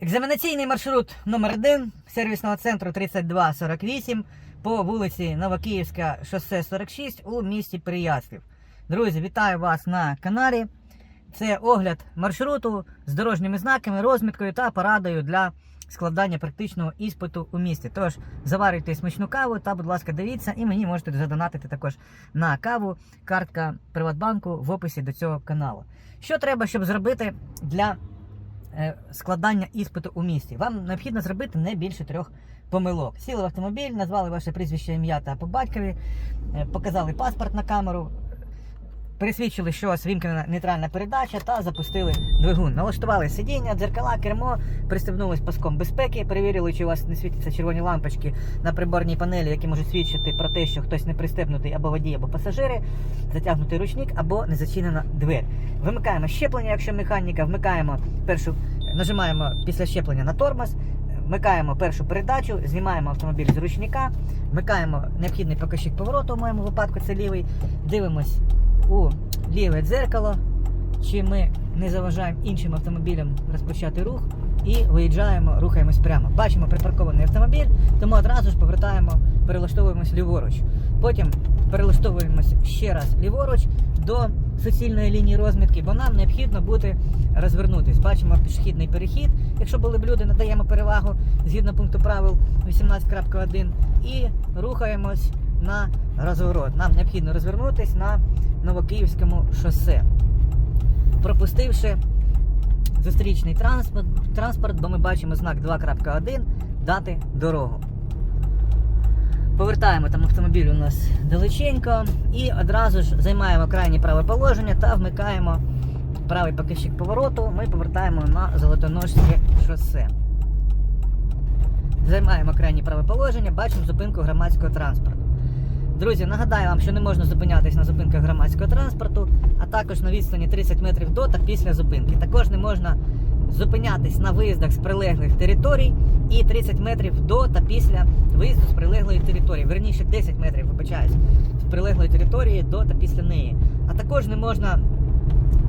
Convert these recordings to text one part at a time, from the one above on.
Екзаменаційний маршрут номер 1 сервісного центру 3248 по вулиці Новокиївська, шосе 46 у місті Переяслів. Друзі, вітаю вас на каналі. Це огляд маршруту з дорожніми знаками, розміткою та порадою для складання практичного іспиту у місті. Тож заварюйте смачну каву та, будь ласка, дивіться, і мені можете задонатити також на каву. Картка Приватбанку в описі до цього каналу. Що треба, щоб зробити для складання іспиту у місті? Вам необхідно зробити не більше трьох помилок. Сіли в автомобіль, назвали ваше прізвище, ім'я та по батькові, е, показали паспорт на камеру, пересвідчили, що у вас вімкнена нейтральна передача та запустили двигун. Налаштували сидіння, дзеркала, кермо, пристебнулись паском безпеки, перевірили, чи у вас не світяться червоні лампочки на приборній панелі, які можуть свідчити про те, що хтось не пристебнутий або водій, або пасажири, затягнутий ручник або не зачинена двері. Вимикаємо щеплення, якщо механіка, вмикаємо першу, нажимаємо після щеплення на тормоз. Вмикаємо першу передачу, знімаємо автомобіль з ручника, вмикаємо необхідний показчик повороту, в моєму випадку це лівий, дивимось у ліве дзеркало, чи ми не заважаємо іншим автомобілям розпочати рух і виїжджаємо, рухаємось прямо. Бачимо припаркований автомобіль, тому одразу ж повертаємо, перелаштовуємось ліворуч. Потім перелаштовуємось ще раз ліворуч до суцільної лінії розмітки, бо нам необхідно буде розвернутись. Бачимо пішохідний перехід. Якщо були б люди, надаємо перевагу згідно пункту правил 18.1 і рухаємось на розворот. Нам необхідно розвернутись на Новокиївському шосе, пропустивши зустрічний транспорт, транспорт, бо ми бачимо знак 2.1 дати дорогу. Повертаємо там автомобіль у нас далеченько і одразу ж займаємо крайнє праве положення та вмикаємо правий показчик повороту. Ми повертаємо на Золотоножське шосе. Займаємо крайнє праве положення, бачимо зупинку громадського транспорту. Друзі, нагадаю вам, що не можна зупинятись на зупинках громадського транспорту, а також на відстані 30 метрів до та після зупинки. Також не можна зупинятись на виїздах з прилеглих територій і 30 метрів до та після виїзду з прилеглої території. Верніше 10 метрів, вибачаюсь, з прилеглої території до та після неї. А також не можна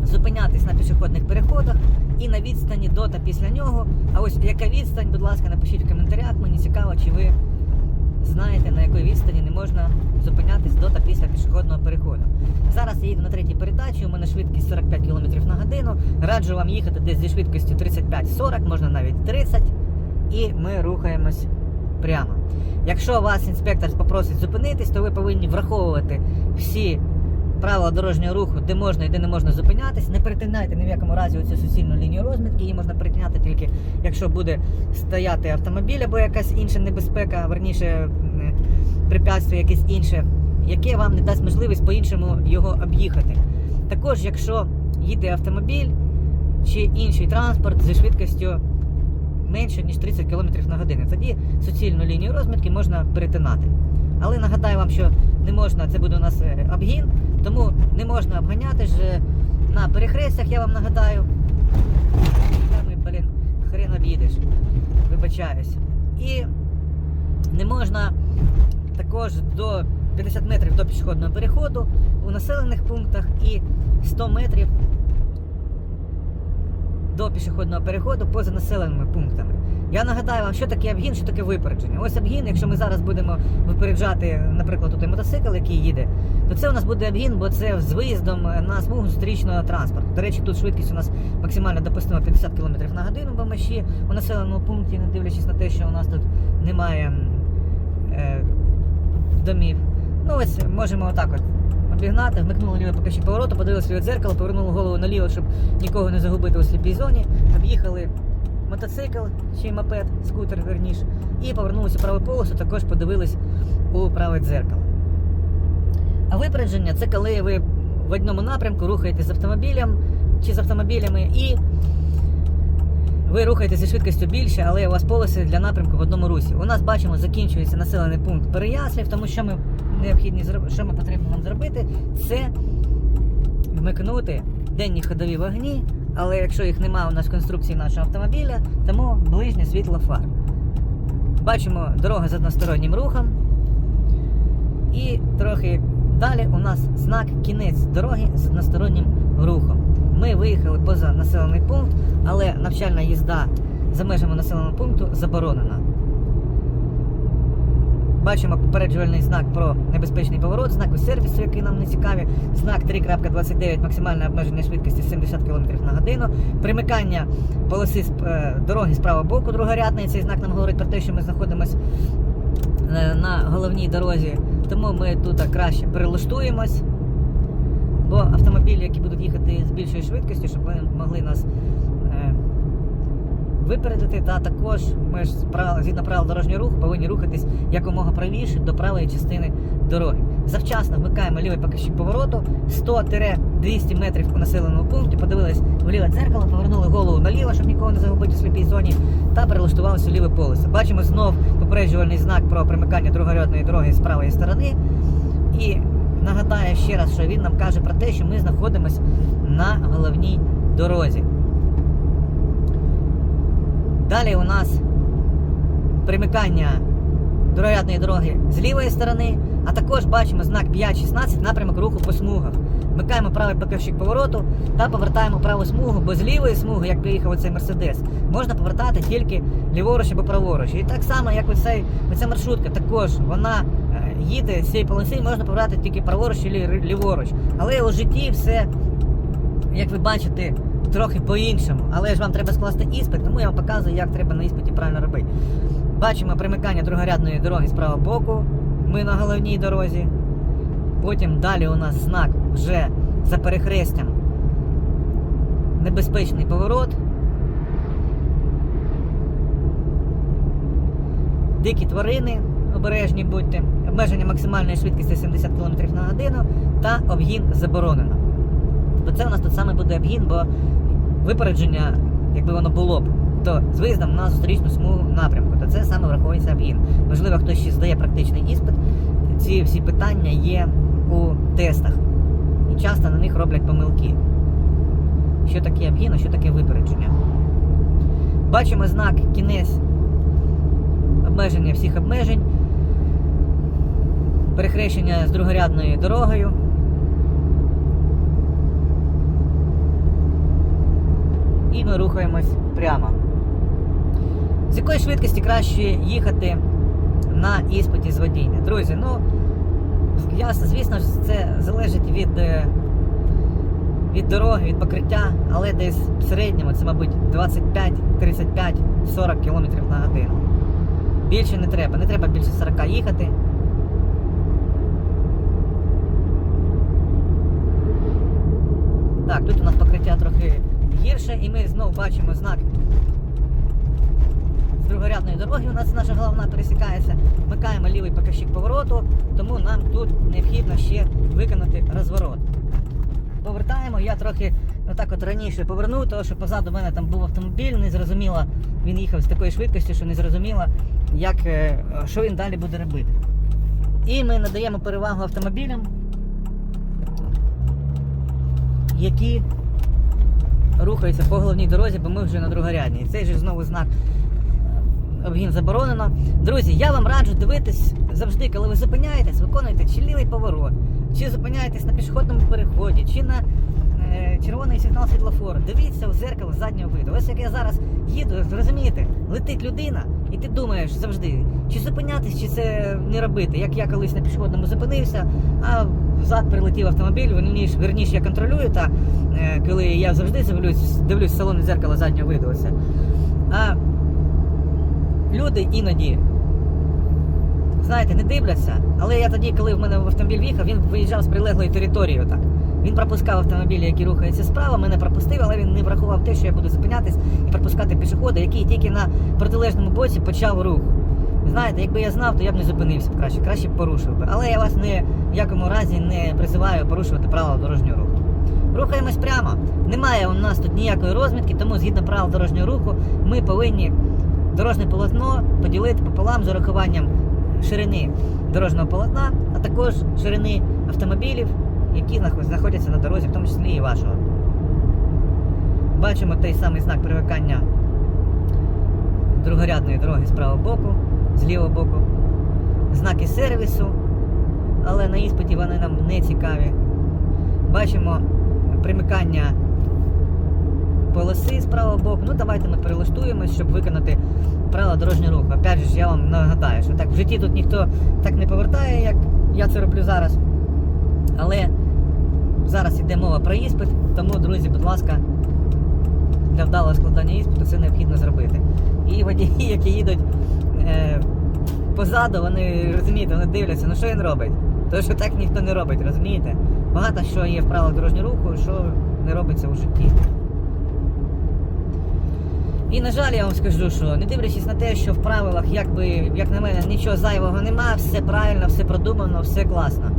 зупинятись на пішохідних переходах і на відстані до та після нього. А ось яка відстань, будь ласка, напишіть в коментарях. Мені цікаво, чи ви знаєте, на якій відстані не можна зупинятись до та після пішохідного переходу. Зараз я їду на третій передачі, у мене швидкість 45 км на годину. Раджу вам їхати десь зі швидкістю 35-40, можна навіть 30. І ми рухаємось прямо. Якщо вас інспектор попросить зупинитись, то ви повинні враховувати всі правила дорожнього руху, де можна і де не можна зупинятись. Не перетинайте ні в якому разі оцю суцільну лінію розмітки. Її можна перетиняти тільки, якщо буде стояти автомобіль або якась інша небезпека, верніше препятствие якесь інше, яке вам не дасть можливість по-іншому його об'їхати. Також, якщо їде автомобіль чи інший транспорт зі швидкістю менше ніж 30 км на годину, тоді суцільну лінію розмітки можна перетинати. Але нагадаю вам, що не можна, це буде у нас е, обгін, тому не можна обганяти ж е, на перехрестях, я вам нагадаю. Та ми, блін, хрен об'їдеш. Вибачаюсь. І не можна також до 50 метрів до пішохідного переходу у населених пунктах і 100 метрів до пішохідного переходу поза населеними пунктами. Я нагадаю вам, що таке обгін, що таке випередження. Ось обгін, якщо ми зараз будемо випереджати, наприклад, той мотоцикл, який їде, то це у нас буде обгін, бо це з виїздом на смугу зустрічного транспорту. До речі, тут швидкість у нас максимально допустима 50 км на годину, бо ми ще у населеному пункті, не дивлячись на те, що у нас тут немає е, домів. Ну ось можемо отак от обігнати, вмикнули ліве покажчик повороту, подивилися в дзеркало, повернули голову наліво, щоб нікого не загубити у сліпій зоні. Об'їхали мотоцикл чи мопед, скутер верніше, і повернулися у праву полосу, також подивились у праве дзеркало. А випередження це коли ви в одному напрямку рухаєтесь з автомобілем чи з автомобілями і ви рухаєтеся швидкістю більше, але у вас полоси для напрямку в одному русі. У нас бачимо, закінчується населений пункт Переяслів, тому що ми необхідні що ми потрібно нам зробити, це вмикнути денні ходові вогні, але якщо їх немає у нас в конструкції нашого автомобіля, тому ближнє світло фар. Бачимо дорога з одностороннім рухом. І трохи далі у нас знак кінець дороги з одностороннім рухом. Ми виїхали поза населений пункт, але навчальна їзда за межами населеного пункту заборонена. Бачимо попереджувальний знак про небезпечний поворот, знаку сервісу, який нам не цікаві, знак 3.29, максимальне обмеження швидкості 70 км на годину, примикання полоси е, дороги з правого боку другорядної. Цей знак нам говорить про те, що ми знаходимося е, на головній дорозі, тому ми тут краще перелаштуємось. Бо автомобілі, які будуть їхати з більшою швидкістю, щоб вони могли нас випередити, та також ми ж згідно правил дорожнього руху повинні рухатись якомога правіше до правої частини дороги. Завчасно вмикаємо лівий показчик повороту 100-200 метрів у населеному пункті, подивились в ліве дзеркало, повернули голову наліво, щоб нікого не загубити у сліпій зоні, та перелаштувалися у ліве полосе. Бачимо знов попереджувальний знак про примикання другорядної дороги з правої сторони. І нагадаю ще раз, що він нам каже про те, що ми знаходимося на головній дорозі. Далі у нас примикання другорядної дороги з лівої сторони, а також бачимо знак 5.16 напрямок руху по смугах. Вмикаємо правий показчик повороту та повертаємо праву смугу, бо з лівої смуги, як приїхав оцей Мерседес, можна повертати тільки ліворуч або праворуч. І так само, як оцей, оця маршрутка, також вона е, їде з цієї полоси, можна повертати тільки праворуч чи ліворуч. Але у житті все, як ви бачите, трохи по-іншому. Але ж вам треба скласти іспит, тому я вам показую, як треба на іспиті правильно робити. Бачимо примикання другорядної дороги з правого боку. Ми на головній дорозі. Потім далі у нас знак вже за перехрестям. Небезпечний поворот. Дикі тварини, обережні будьте, обмеження максимальної швидкості 70 км на годину та обгін заборонено. То це у нас тут саме буде обгін, бо випередження, якби воно було б, то з виїздом на зустрічну смугу напрямку, то це саме враховується обгін. Можливо, хтось ще здає практичний іспит. Ці всі питання є у тестах. І часто на них роблять помилки. Що таке обгін, а що таке випередження. Бачимо знак кінець обмеження всіх обмежень, перехрещення з другорядною дорогою. Ми рухаємось прямо. З якої швидкості краще їхати на іспиті з водіння? Друзі, ну ясно, звісно це залежить від, е, від дороги, від покриття, але десь в середньому це, мабуть, 25, 35, 40 км на годину. Більше не треба, не треба більше 40 їхати. Так, тут у нас покриття трохи гірше, і ми знову бачимо знак з другорядної дороги. У нас наша головна пересікається. Вмикаємо лівий показчик повороту, тому нам тут необхідно ще виконати розворот. Повертаємо, я трохи отак от раніше повернув, тому що позаду мене там був автомобіль, не зрозуміло, він їхав з такою швидкістю, що не зрозуміло, як, е, що він далі буде робити. І ми надаємо перевагу автомобілям, які рухаються по головній дорозі, бо ми вже на другорядній. Цей же знову знак е, обгін заборонено. Друзі, я вам раджу дивитись завжди, коли ви зупиняєтесь, виконуєте чи лівий поворот, чи зупиняєтесь на пішохідному переході, чи на е, червоний сигнал світлофору. Дивіться в зеркало заднього виду. Ось як я зараз їду, розумієте, летить людина, і ти думаєш завжди, чи зупинятись, чи це не робити. Як я колись на пішохідному зупинився, а взад прилетів автомобіль, верніше, верніше я контролюю, та е, коли я завжди дивлюсь, дивлюсь в салон зеркало заднього виду. А люди іноді, знаєте, не дивляться. Але я тоді, коли в мене в автомобіль в'їхав, він виїжджав з прилеглої території. Отак. Він пропускав автомобілі, які рухаються справа, мене пропустив, але він не врахував те, що я буду зупинятись і пропускати пішохода, який тільки на протилежному боці почав рух. Знаєте, якби я знав, то я б не зупинився б краще, краще б порушив би. Але я вас не в якому разі не призиваю порушувати правила дорожнього руху. Рухаємось прямо. Немає у нас тут ніякої розмітки, тому згідно правил дорожнього руху ми повинні дорожнє полотно поділити пополам з урахуванням ширини дорожнього полотна, а також ширини автомобілів, які знаходяться на дорозі, в тому числі і вашого. Бачимо той самий знак привикання другорядної дороги з правого боку, з лівого боку. Знаки сервісу, але на іспиті вони нам не цікаві. Бачимо примикання полоси з правого боку. Ну давайте ми перелаштуємось, щоб виконати правила дорожнього руху. Опять же, я вам нагадаю, що так в житті тут ніхто так не повертає, як я це роблю зараз. Але зараз йде мова про іспит, тому, друзі, будь ласка, для вдалого складання іспиту це необхідно зробити. І водії, які їдуть е, позаду, вони розумієте, вони дивляться, ну що він робить? Тому що так ніхто не робить, розумієте? Багато що є в правилах дорожнього руху, що не робиться у житті. І на жаль, я вам скажу, що не дивлячись на те, що в правилах, якби, як на мене, нічого зайвого нема, все правильно, все продумано, все класно.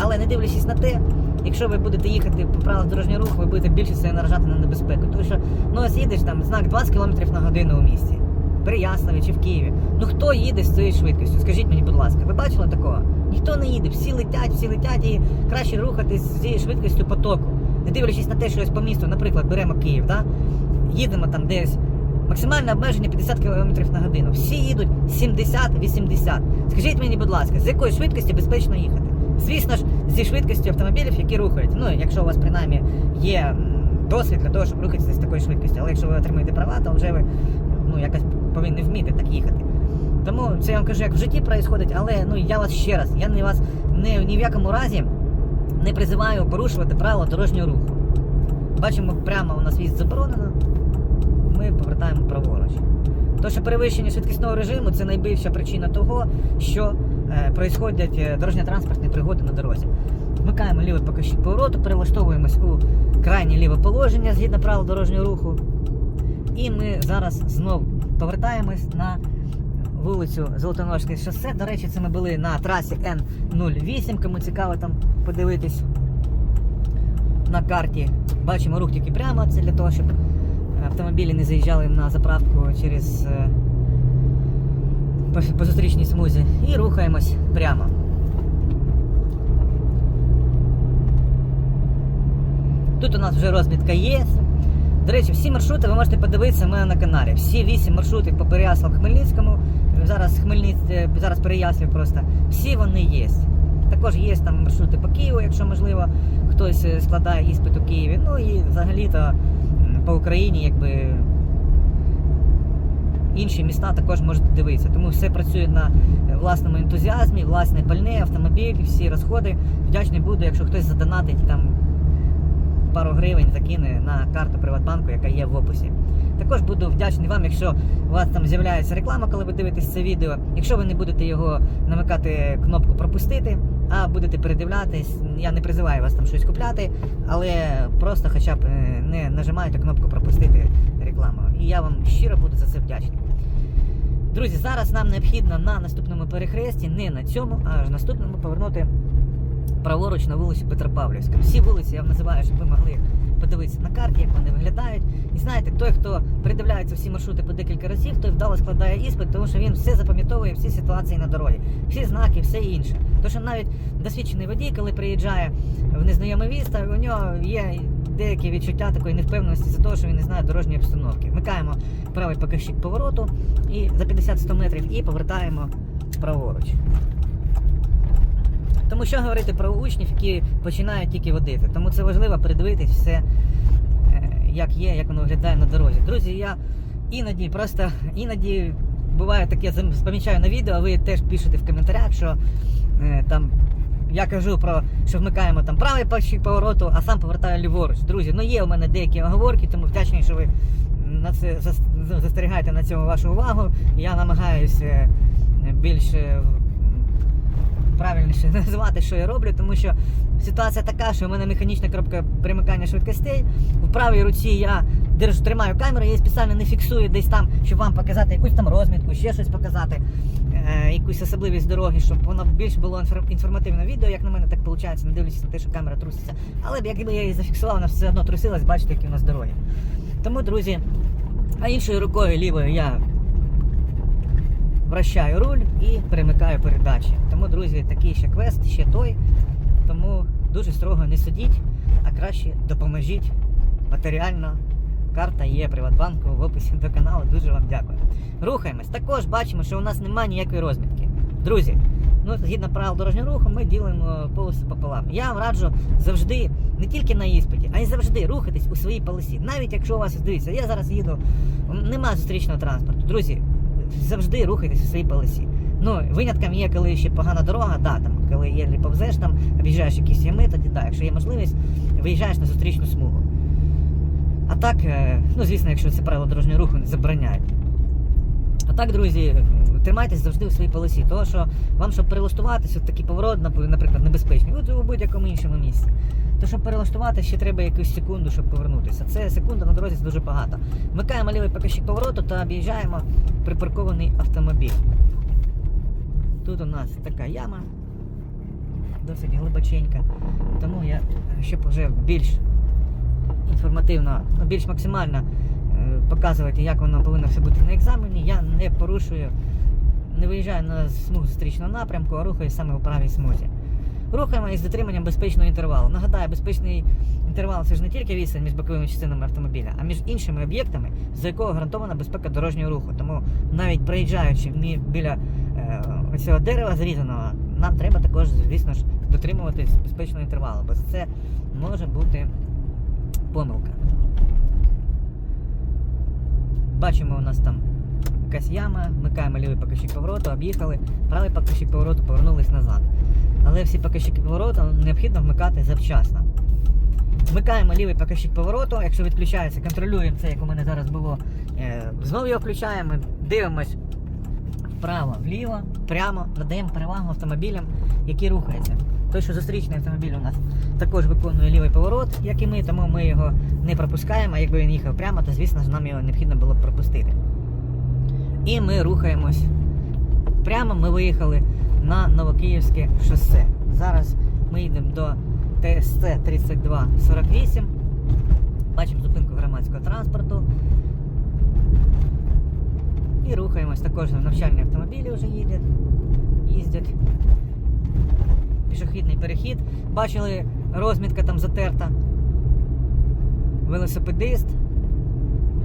Але не дивлячись на те, якщо ви будете їхати по правилах дорожнього руху, ви будете більше себе наражати на небезпеку. Тому що ну ось їдеш там знак 20 км на годину у місті. Переяславі чи в Києві. Ну хто їде з цією швидкістю? Скажіть мені, будь ласка, ви бачили такого? Ніхто не їде, всі летять, всі летять і краще рухатись з цією швидкістю потоку. Не дивлячись на те, що ось по місту, наприклад, беремо Київ, да? їдемо там десь. Максимальне обмеження 50 км на годину. Всі їдуть 70-80. Скажіть мені, будь ласка, з якою швидкістю безпечно їхати? Звісно ж, зі швидкістю автомобілів, які рухають. Ну, якщо у вас принаймні є досвід для того, щоб рухатися з такою швидкістю. Але якщо ви отримаєте права, то вже ви ну, якось повинні вміти так їхати. Тому це я вам кажу, як в житті відбувається, але ну я вас ще раз, я не вас не, ні в якому разі не призиваю порушувати правила дорожнього руху. Бачимо, прямо у нас в'їзд заборонено ми повертаємо праворуч. То, що перевищення швидкісного режиму це найбільша причина того, що е, происходять е, дорожньо-транспортні пригоди на дорозі. Вмикаємо лівий покажчик повороту, перелаштовуємось у крайнє ліве положення згідно правил дорожнього руху. І ми зараз знову повертаємось на вулицю Золотоножське шосе. До речі, це ми були на трасі Н08, кому цікаво там подивитись на карті. Бачимо рух тільки прямо, це для того, щоб автомобілі не заїжджали на заправку через е, по зустрічній смузі. І рухаємось прямо. Тут у нас вже розмітка є. До речі, всі маршрути ви можете подивитися в мене на каналі. Всі вісім маршрутів по Переяслав Хмельницькому, зараз Хмельниць, е, зараз Переяслав просто. Всі вони є. Також є там маршрути по Києву, якщо можливо, хтось е, складає іспит у Києві. Ну і взагалі-то по Україні, якби інші міста також можете дивитися. Тому все працює на е, власному ентузіазмі, власне пальне, автомобіль, всі розходи. Вдячний буду, якщо хтось задонатить там пару гривень закине на карту Приватбанку, яка є в описі. Також буду вдячний вам, якщо у вас там з'являється реклама, коли ви дивитесь це відео. Якщо ви не будете його намикати кнопку пропустити, а будете передивлятись, я не призиваю вас там щось купляти, але просто хоча б е, не нажимайте кнопку пропустити рекламу. І я вам щиро буду за це вдячний. Друзі, зараз нам необхідно на наступному перехресті, не на цьому, а ж наступному повернути праворуч на вулицю Петропавлівська. Всі вулиці я вам називаю, щоб ви могли подивитися на карті, як вони виглядають. І знаєте, той, хто передивляється всі маршрути по декілька разів, той вдало складає іспит, тому що він все запам'ятовує, всі ситуації на дорозі, всі знаки, все інше. Тому що навіть досвідчений водій, коли приїжджає в незнайоме місто, у нього є деякі відчуття такої невпевненості за того, що він не знає дорожньої обстановки. Вмикаємо правий показчик повороту і за 50-100 метрів і повертаємо праворуч. Тому що говорити про учнів, які починають тільки водити. Тому це важливо передивитись все, е, як є, як воно виглядає на дорозі. Друзі, я іноді просто іноді буває таке, помічаю на відео, а ви теж пишете в коментарях, що е, там. Я кажу про що вмикаємо там правий пальчик повороту, а сам повертаю ліворуч. Друзі, ну є у мене деякі оговорки, тому вдячний, що ви на це застерігаєте на цьому вашу увагу. Я намагаюся більше м, правильніше назвати, що я роблю, тому що ситуація така, що у мене механічна коробка примикання швидкостей. В правій руці я держу, тримаю камеру, я її спеціально не фіксую десь там, щоб вам показати якусь там розмітку, ще щось показати, е, якусь особливість дороги, щоб воно більш було інфор- інформативне відео, як на мене так виходить, не дивлячись на те, що камера труситься. Але якби я її зафіксував, вона все одно трусилась, бачите, які у нас дороги. Тому, друзі, а іншою рукою лівою я вращаю руль і перемикаю передачі. Тому, друзі, такий ще квест, ще той. Тому дуже строго не судіть, а краще допоможіть матеріально. Карта є Приватбанку в описі до каналу. Дуже вам дякую. Рухаємось. Також бачимо, що у нас немає ніякої розмітки. Друзі, Ну, згідно правил дорожнього руху, ми ділимо полосу пополам. Я вам раджу завжди, не тільки на іспиті, а й завжди рухатись у своїй полосі. Навіть якщо у вас дивіться, я зараз їду, нема зустрічного транспорту. Друзі, завжди рухайтесь у своїй полосі. Ну, винятком є, коли ще погана дорога, да, там, коли є повзеш, там, об'їжджаєш якісь ями, тоді да, якщо є можливість, виїжджаєш на зустрічну смугу. А так, е, ну звісно, якщо це правило дорожнього руху не забороняють. А так, друзі, тримайтесь завжди у своїй полосі. Тому що вам, щоб перелаштуватися, от такий поворот, наприклад, небезпечний, от у будь-якому іншому місці. То щоб перелаштувати, ще треба якусь секунду, щоб повернутися. Це секунда на дорозі це дуже багато. Вмикаємо лівий показчик повороту та об'їжджаємо припаркований автомобіль. Тут у нас така яма, досить глибоченька. Тому я, щоб вже більш інформативно, більш максимально е, показувати, як воно повинно все бути на екзамені, я не порушую, не виїжджаю на смугу зустрічного напрямку, а рухаюсь саме у правій смузі. Рухаємо із дотриманням безпечного інтервалу. Нагадаю, безпечний інтервал це ж не тільки відстань між боковими частинами автомобіля, а між іншими об'єктами, за якого гарантована безпека дорожнього руху. Тому навіть проїжджаючи біля е, цього дерева зрізаного, нам треба також, звісно ж, дотримуватись безпечного інтервалу, бо це може бути помилка. Бачимо, у нас там якась яма, вмикаємо лівий покажчик повороту, об'їхали, правий покажчик повороту, повернулись назад. Але всі покажчики повороту необхідно вмикати завчасно. Вмикаємо лівий покажчик повороту, якщо відключається, контролюємо це, як у мене зараз було. Е, Знову його включаємо, дивимось вправо, вліво, прямо, надаємо перевагу автомобілям, які рухаються. Той, що зустрічний автомобіль у нас також виконує лівий поворот, як і ми, тому ми його не пропускаємо. А якби він їхав прямо, то звісно ж нам його необхідно було б пропустити. І ми рухаємось прямо. Ми виїхали на Новокиївське шосе. Зараз ми йдемо до ТСЦ 3248. Бачимо зупинку громадського транспорту. І рухаємось. Також навчальні автомобілі вже їдять, їздять. Пішохідний перехід. Бачили, розмітка там затерта. Велосипедист.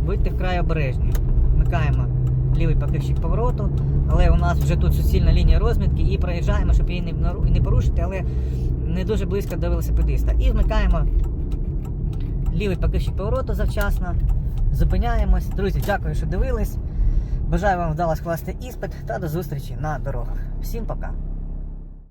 Будьте вкрай обережні. Вмикаємо лівий покажчик повороту, але у нас вже тут суцільна лінія розмітки і проїжджаємо, щоб її не, порушити, але не дуже близько до велосипедиста. І вмикаємо лівий покажчик повороту завчасно. Зупиняємось. Друзі, дякую, що дивились. Бажаю вам вдало скласти іспит та до зустрічі на дорогах. Всім пока!